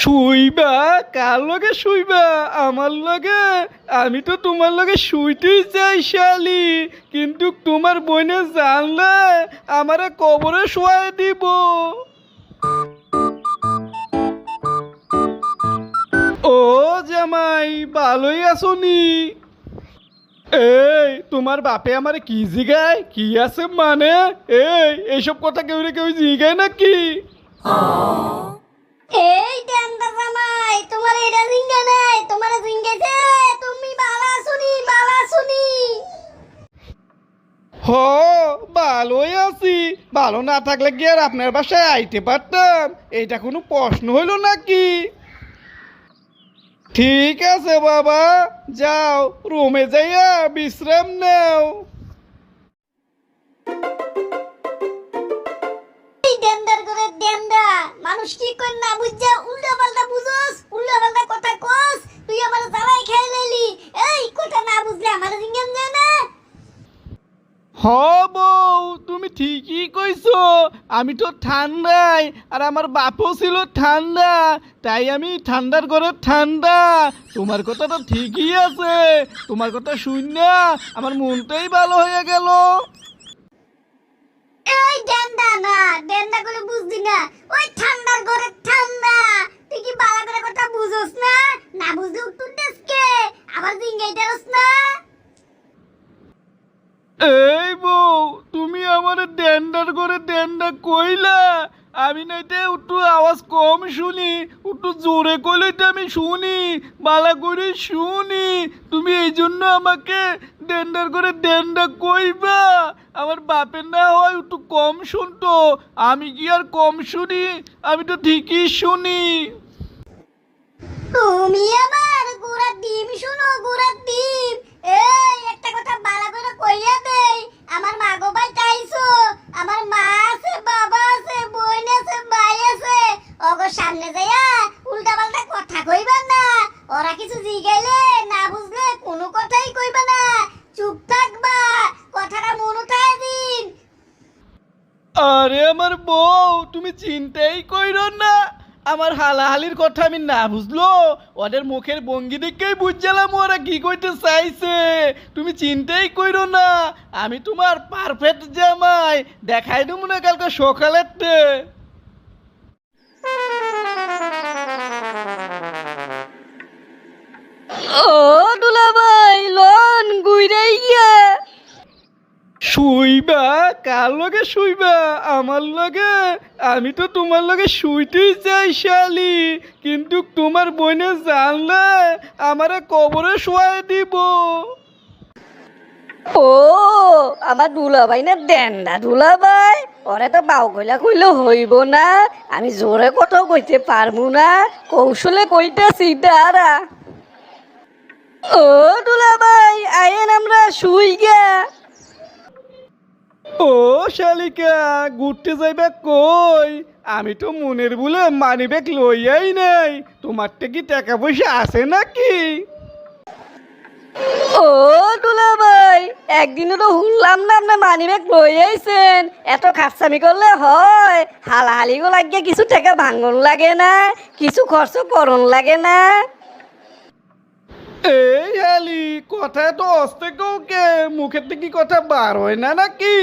শুইবা? কার লগে শুইবা? আমার লগে? আমি তো তোমার লগে শুইতেই চাই, শালি। কিন্তু তোমার বইনে জানলে আমারে কবরে শোয়াই দিব। ও জামাই, ভালোই আছোনি এই, তোমার বাপে আমার কি জিগায়? কি আছে মানে? এই, এইসব কথা কেউ কেউ জিগায় নাকি? হ, ভালোই আছি। ভালো না থাকলে কি আর আপনার বাসায় আইতে পারতাম? এইটা কোনো প্রশ্ন হইল নাকি? ঠিক আছে বাবা, যাও, রুমে যাইয়া বিশ্রাম নাও। করে মানুষ কি কই না বুঝছা উল্টা পাল্টা বুঝোস উল্টা পাল্টা কথা কস তুই আমার জ্বালাই খেয়ে লাইলি এই কথা না বুঝলে আমার জিঙ্গেন যায় না হ বউ তুমি ঠিকই কইছো। আমি তো ঠান্ডাই আর আমার বাপও ছিল ঠান্ডা, তাই আমি ঠান্ডার ঘরে ঠান্ডা। তোমার কথা তো ঠিকই আছে, তোমার কথা শুন না, আমার মনটাই ভালো হয়ে গেল। এই ডেন্ডা না ডেন্ডা করে বুঝদি না, ওই ঠান্ডা তুই কি বালা করে কথা বুঝোস না না বুঝলে উত্তর দেশকে আবার জিঙ্গাইটারস না এই বউ, তুমি আমার ড্যান্ডার করে ড্যান্ডা কইলা? আমি নাইতে একটু আওয়াজ কম শুনি, একটু জোরে কইলে তো আমি শুনি, বালা করে শুনি। তুমি এই জন্য আমাকে ড্যান্ডার করে ড্যান্ডা কইবা? আমার বাপের না হয় একটু কম শুনতো, আমি কি আর কম শুনি? আমি তো ঠিকই শুনি। তুমি আমার গুড়া ডিম শুনো, গুড়া ডিম এই একটা কথা বালা করে কইয়া দেই আমার মা গো ভাই চাইছো আমার মা আছে বাবা আছে বোন আছে ভাই আছে ওগো সামনে যাইয়া উল্টা পাল্টা কথা কইবা না। ওরা কিছু জিগাইলে না বুঝলে কোনো কথাই কইবা না। চুপ থাকবা, কথাটা মন উঠায় দিন। আরে আমার বউ, তুমি চিন্তাই কইরো না। আমার হালাহালির কথা আমি না বুঝলো। ওদের মুখের ভঙ্গি দেখেই বুঝছিলাম ওরা কি কইতে চাইছে। তুমি চিন্তাই কইরো না। আমি তোমার পারফেক্ট জামাই। দেখাই দেবো না কালকে সকালের ও দুলাভাই লন গুইরাই গিয়া শুইবা? কার লগে শুইবা? আমার লগে? আমি তো তোমার লগে শুইতেই চাই শালি। কিন্তু তোমার বইনে জানলে আমারে কবরে শোয়াই দিব। ও আমার দুলাভাই না ডেন্ডা দুলাভাই। ওরে তো বাউ কইলা কইলে হইব না। আমি জোরে কথাও কইতে পারব না। কৌশলে কইতেছি দাঁড়া। ও দুলাভাই আয়েন আমরা শুই গা ও শালিকা ঘুরতে যাইবে কই? আমি তো মনের বলে মানি ব্যাগ লইয়াই নাই। তোমার কি টাকা পয়সা আছে নাকি? ও দুলাভাই একদিনও তো শুনলাম না আপনার মানি ব্যাগ আইছেন এত খাপসামি করলে হয় হালাহালি লাগিয়ে কিছু টাকা ভাঙন লাগে না কিছু খরচ করন লাগে না। কথা তো অস্তে কে মুখের থেকে কথা বার হয় না নাকি?